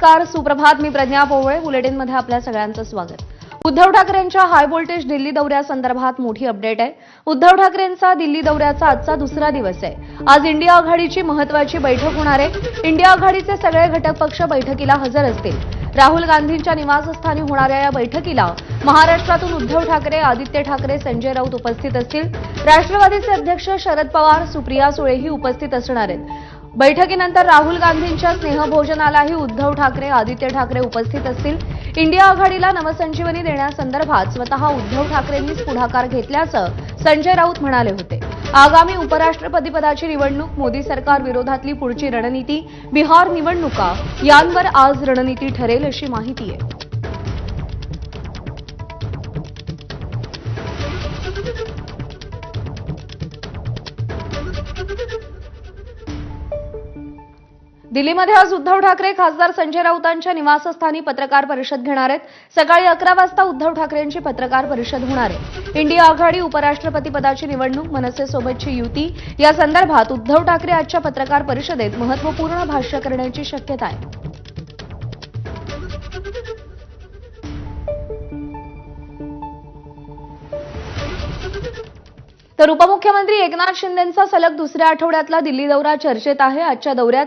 नमस्कार सुप्रभात. मी प्रज्ञा पोवळे. बुलेटिनमध्ये आपल्या सगळ्यांचं स्वागत. उद्धव ठाकरेंच्या हाय व्होल्टेज दिल्ली दौऱ्यासंदर्भात मोठी अपडेट आहे. उद्धव ठाकरेंचा दिल्ली दौऱ्याचा आजचा दुसरा दिवस आहे. आज इंडिया आघाडीची महत्वाची बैठक होणार आहे. इंडिया आघाडीचे सगळे घटक पक्ष बैठकीला हजर असतील. राहुल गांधींच्या निवासस्थानी होणाऱ्या या बैठकीला महाराष्ट्रातून उद्धव ठाकरे आदित्य ठाकरे संजय राऊत उपस्थित असतील. राष्ट्रवादीचे अध्यक्ष शरद पवार सुप्रिया सुळेही उपस्थित असणार आहेत. बैठकीनंतर राहुल गांधींच्या स्नेहभोजनालाही उद्धव ठाकरे आदित्य ठाकरे उपस्थित असतील. इंडिया आघाडीला नवसंजीवनी देण्यासंदर्भात स्वतः उद्धव ठाकरेंनीच पुढाकार घेतल्याचं संजय राऊत म्हणाले होते. आगामी उपराष्ट्रपतीपदाची निवडणूक मोदी सरकार विरोधातली पुढची रणनीती बिहार निवडणुका यांवर आज रणनीती ठरेल अशी माहिती आहे. दिल्लीमध्ये आज उद्धव ठाकरे खासदार संजय राऊतांच्या निवासस्थानी पत्रकार परिषद घेणार आहेत. सकाळी अकरा वाजता उद्धव ठाकरेंची पत्रकार परिषद होणार आहे. इंडिया आघाडी उपराष्ट्रपती पदाची निवडणूक मनसेसोबतची युती या संदर्भात उद्धव ठाकरे आजच्या पत्रकार परिषदेत महत्त्वपूर्ण भाष्य करण्याची शक्यता आहे. तर उपमुख्यमंत्री एकनाथ शिंदेंचा सलग दुसऱ्या आठवड्यातला दिल्ली दौरा चर्चेत आहे. आजच्या दौऱ्यात